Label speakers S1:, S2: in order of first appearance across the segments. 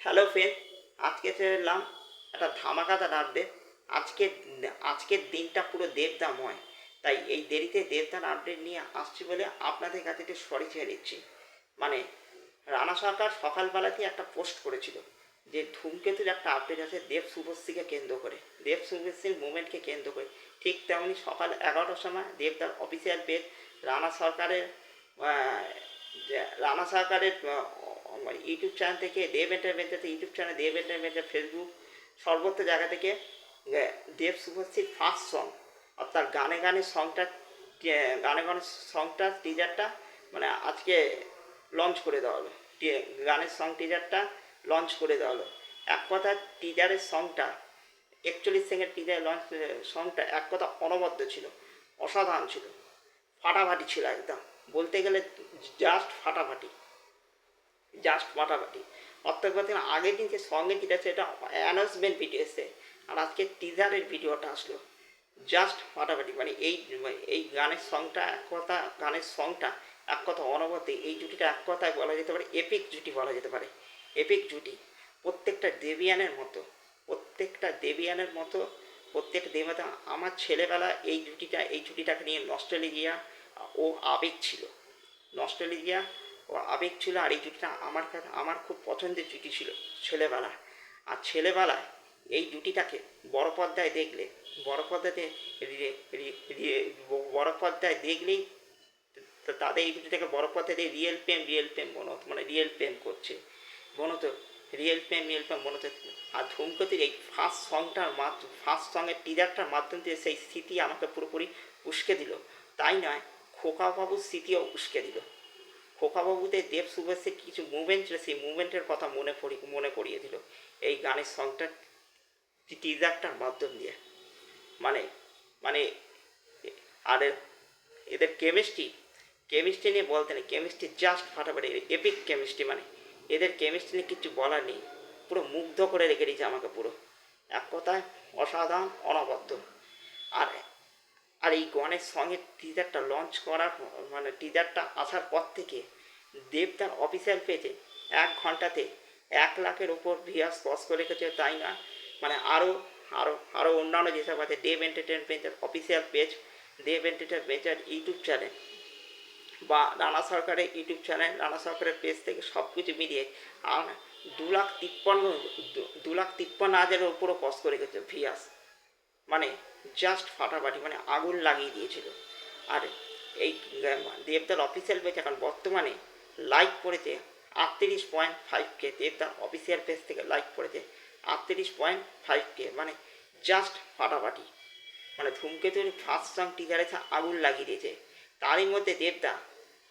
S1: Hello friend, আজকে চললাম একটা ধামাকাদার আপডেট আজকে, আজকের দিনটা পুরো দেবদাময়। তাই এই দেরিতে দেবদার আপডেট নিয়ে আসছি বলে আপনাদের কাছে একটু সরি চেয়ে নিচ্ছি মানে রানা সরকার সকালবেলাতেই একটা পোস্ট করেছিল যে ধূমকেতুর একটা আপডেট আছে দেব শুভশ্রীকে কেন্দ্র করে। দেব শুভশ্রীর মুভমেন্টকে কেন্দ্র করে। ঠিক তেমনি সকাল এগারোটার সময় দেবদার অফিসিয়াল পেজ রানা সরকারের রানা সরকারের ইউটিউব চ্যানেল থেকে দেব এন্টারমেন্টের ইউটিউব চ্যানেল দেব এন্টারমেন্টের ফেসবুক সর্বত্র জায়গা থেকে দেব শুভশ্রীর ফার্স্ট সং অর্থাৎ গানে গানে সংটা গানে গানে সংটা টিজারটা মানে আজকে লঞ্চ করে দেওয়া হলো। গানের সং টিজারটা লঞ্চ করে দেওয়া হলো। এক কথা টিজারের সংটা একচল্লিশ সেকেন্ড টিজার লঞ্চ সংটা এক কথা অনবদ্য ছিল, অসাধারণ ছিল, ফাটাফাটি ছিল একদম। বলতে গেলে জাস্ট ফাটাফাটি। জাস্ট ফাটাফাটি অর্থাৎ আগের দিন যে সঙ্গে যেটা সেটা অ্যানাউন্সমেন্ট ভিডিও এসছে। আর আজকে টিজারের ভিডিওটা আসলো। জাস্ট ফাটাফাটি মানে এই এই গানের সংটা এক কথা, গানের সংটা এক কথা অনবদ্য, এই জুটিটা এক কথায় বলা যেতে পারে এপিক জুটি বলা যেতে পারে। এপিক জুটি। প্রত্যেকটা দেবিয়ানের মতো, প্রত্যেকটা দেবিয়ানের মতো, প্রত্যেকটা দেবতা আমার ছেলেবেলা এই জুটিটা, এই জুটিটাকে নিয়ে নস্ট্রেলিয়া ও আবেগ ছিল। নস্ট্রেলিয়া ও আবেগ ছিল আর এই জুটিটা আমার কাছে, আমার খুব পছন্দের জুটি ছিল ছেলেবেলা আর ছেলেবেলায় এই জুটিটাকে বড় পর্দায় দেখলে, বড় পর্দাতে বড় পর্দায় দেখলেই তাদের এই জুটিটাকে বড় পর্দাতে রিয়েল প্রেম রিয়েল প্রেম মনে হতো মানে রিয়েল প্রেম করছে। মনে হতো রিয়েল প্রেম রিয়েল প্রেম মনে হতো আর ধূমকেতুর এই ফার্স্ট সংটার মাধ্যম ফার্স্ট সঙ্গের টিজারটার মাধ্যম দিয়ে সেই স্মৃতি আমাকে পুরোপুরি উস্কে দিল। তাই নয় খোকাবাবুর স্মৃতিও উস্কে দিল। খোকাবাবুতে দেব শুভেচ্ছের কিছু মুভমেন্ট ছিল, সেই মুভমেন্টের কথা মনে পড়ি, মনে করিয়ে দিল। এই গানের সংটা টিজারটার মাধ্যম দিয়ে। মানে মানে আর এদের কেমিস্ট্রি কেমিস্ট্রি নিয়ে বলতে নেই কেমিস্ট্রি জাস্ট ফাটাফাটি এপিক কেমিস্ট্রি মানে। এদের কেমিস্ট্রি নিয়ে কিছু বলার নেই। পুরো মুগ্ধ করে রেখে দিয়েছে আমাকে পুরো। এক কথায় অসাধারণ, অনবদ্য। আর আর এই গণের সঙ্গে টিজারটা লঞ্চ করার মানে টিজারটা আসার পর থেকে দেব তার অফিসিয়াল পেজে এক ঘন্টাতে এক লাখের ওপর ভিয়াস ক্রস করে রেখেছে, তাই না? মানে আরও আরও আরও অন্যান্য যেসব আছে দেব এন্টারটেনমেন্টের অফিসিয়াল পেজ দেব এন্টারটেনমেন্টের ইউটিউব চ্যানেল বা রানা সরকারের ইউটিউব চ্যানেল রানা সরকারের পেজ থেকে সব কিছু মিলিয়ে আর দু লাখ তিপ্পান্ন, দু- লাখ তিপ্পান্ন হাজারের ওপরও কস করে গেছে ভিয়াস মানে জাস্ট ফাটাফাটি মানে আগুন লাগিয়ে দিয়েছিল। আর এই দেবদার অফিসিয়াল পেজ এখন বর্তমানে লাইক পড়েছে আটত্রিশ পয়েন্ট ফাইভ কে দেবদার অফিসিয়াল পেজ থেকে লাইক পড়েছে আটত্রিশ পয়েন্ট ফাইভ কে মানে জাস্ট ফাটাফাটি। মানে ধূমকেতুর ফার্স্ট সং টিজারে আগুন লাগিয়ে দিয়েছে, তারই মধ্যে দেবদা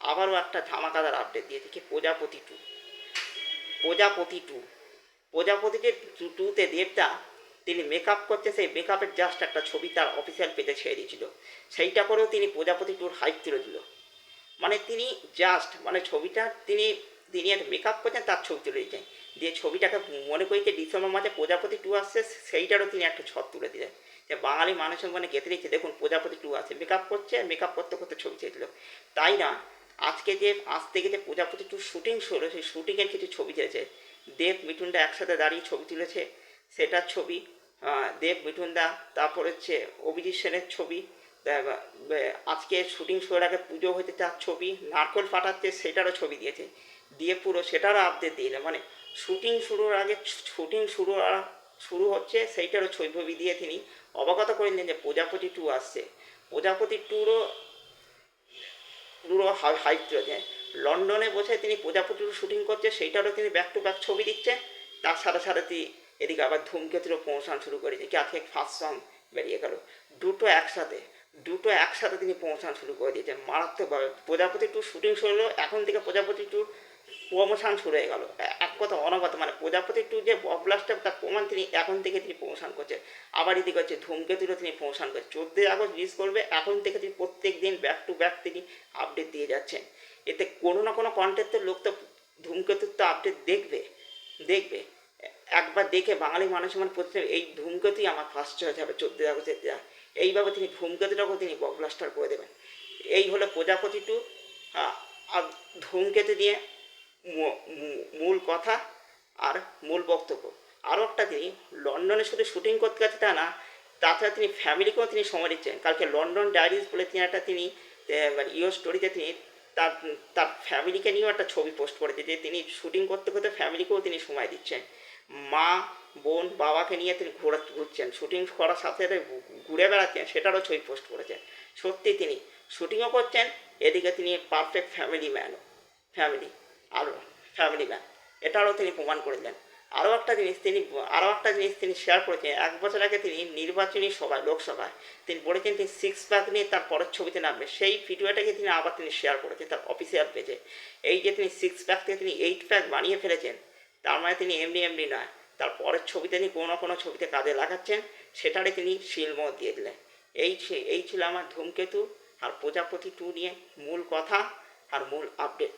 S1: আবারও একটা ধামাকাদার আপডেট দিয়েছে কি প্রজাপতি টু প্রজাপতি টু প্রজাপতিতে টুতে দেবদা তিনি মেকআপ করছে সেই মেকআপের জাস্ট একটা ছবি তার অফিসিয়াল পেজে ছেড়ে দিয়েছিল। সেইটা করেও তিনি প্রজাপতি টুর হাইপ তুলে দিল। মানে তিনি জাস্ট মানে ছবিটা তিনি তিনি একটা মেকআপ করছেন, তার ছবি তুলে দিয়েছেন। দিয়ে ছবিটাকে মনে করি যে ডিসেম্বর মাসে প্রজাপতি টু আসছে, সেইটারও তিনি একটা ছট তুলে দিলেন। যে বাঙালি মানুষের মনে গেঁথে দিচ্ছে, দেখুন প্রজাপতি টু আছে মেকআপ করছে মেকআপ করতে করতে ছবি দিল। তাই না? আজকে যে, আজ থেকে যে প্রজাপতি টু শুটিং শুরু, সেই শুটিংয়ের কিছু ছবি চেয়েছে দেব মিঠুনদা একসাথে দাঁড়িয়ে ছবি তুলেছে। সেটার ছবি দেব মিঠুনদা তারপর হচ্ছে অভিজিৎ সেনের ছবি আজকে শুটিং শুরুর আগে পুজো হতে তার ছবি, নারকল ফাটাচ্ছে সেটারও ছবি দিয়েছে। দিয়ে পুরো সেটারও আপডেট দিলে মানে শুটিং শুরুর আগে শুটিং শুরু শুরু হচ্ছে সেইটারও ছবি দিয়ে তিনি অবগত করে দিলেন যে প্রজাপতি টু আসছে। প্রজাপতি টুরও পুরো হাইপ চলেছে লন্ডনে বসে তিনি প্রজাপতির শুটিং করছে, সেইটারও তিনি ব্যাক টু ব্যাক ছবি দিচ্ছে তার সাথে সাথে তিনি এদিকে আবার ধূমকেতুরও প্রমোশন শুরু করেছে। কি আজকে ফার্স্ট সং বেরিয়ে গেল। দুটো একসাথে দুটো একসাথে তিনি প্রমোশন শুরু করে দিয়েছেন। মারাত্মকভাবে প্রজাপতি টু শুটিং শুরু হলো, এখন থেকে প্রজাপতি টু প্রমোশন শুরু হয়ে গেল। এক কথা অনগত মানে প্রজাপতি টু যে ব্লকবাস্টার তার প্রমাণ তিনি এখন থেকে তিনি প্রমোশন করছেন। আবার এদিকে হচ্ছে ধূমকেতুরও তিনি প্রমোশন করছেন। চোদ্দোই আগস্ট রিলিজ করবে, এখন থেকে তিনি প্রত্যেক দিন ব্যাক টু ব্যাক তিনি আপডেট দিয়ে যাচ্ছেন। এতে কোনো না কোনো কন্টেন্টের লোক তো ধূমকেতুর তো আপডেট দেখবে দেখবে। একবার দেখে বাঙালি মানুষের মানে প্রত্যেক এই ধূমকেতুই আমার ফার্স্ট চয়েস হবে, চোদ্দোই আগস্টের দেওয়া এইভাবে তিনি ধূমকেতুটাকেও তিনি ব্লকবাস্টার করে দেবেন। এই হলো প্রজাপতি টু আর ধূমকেতু দিয়ে মূল কথা আর মূল বক্তব্য। আরও একটা তিনি, লন্ডনে শুধু শুটিং করতে গেছে তা না, তাছাড়া তিনি ফ্যামিলিকেও তিনি সময় দিচ্ছেন। কালকে লন্ডন ডায়েরিজ বলে তিনি একটা তিনি মানে ইও স্টোরিতে তিনি তার তার ফ্যামিলিকে নিয়েও একটা ছবি পোস্ট করেছে যে তিনি শুটিং করতে করতে ফ্যামিলিকেও তিনি সময় দিচ্ছেন। মা, বোন, বাবাকে নিয়ে তিনি ঘোরা ঘুরছেন। শুটিং করার সাথে সাথে ঘুরে বেড়াচ্ছেন, সেটারও ছবি পোস্ট করেছেন। সত্যি তিনি শুটিংও করছেন, এদিকে তিনি পারফেক্ট ফ্যামিলি ম্যানও ফ্যামিলি আরও ফ্যামিলি ম্যান এটারও তিনি প্রমাণ করে আরও একটা জিনিস তিনি আরও একটা জিনিস তিনি শেয়ার করেছেন, এক বছর আগে তিনি নির্বাচনী সভায়, লোকসভায় তিনি বলেছেন তিনি সিক্স প্যাক নিয়ে তার পরের ছবিতে নামবে। সেই ভিডিওটাকে তিনি আবার তিনি শেয়ার করেছেন তার অফিসিয়াল পেজে এই যে তিনি সিক্স প্যাক থেকে তিনি এইট প্যাক বানিয়ে ফেলেছেন তার মানে তিনি এমনি এমনি নয়। তার পরের ছবিতে তিনি কোনো না কোনো ছবিতে কাজে লাগাচ্ছেন, সেটারে তিনি শিলমোহর দিয়ে দিলেন। এই এই ছিল আমার ধূমকেতু আর প্রজাপতি টু নিয়ে মূল কথা আর মূল আপডেট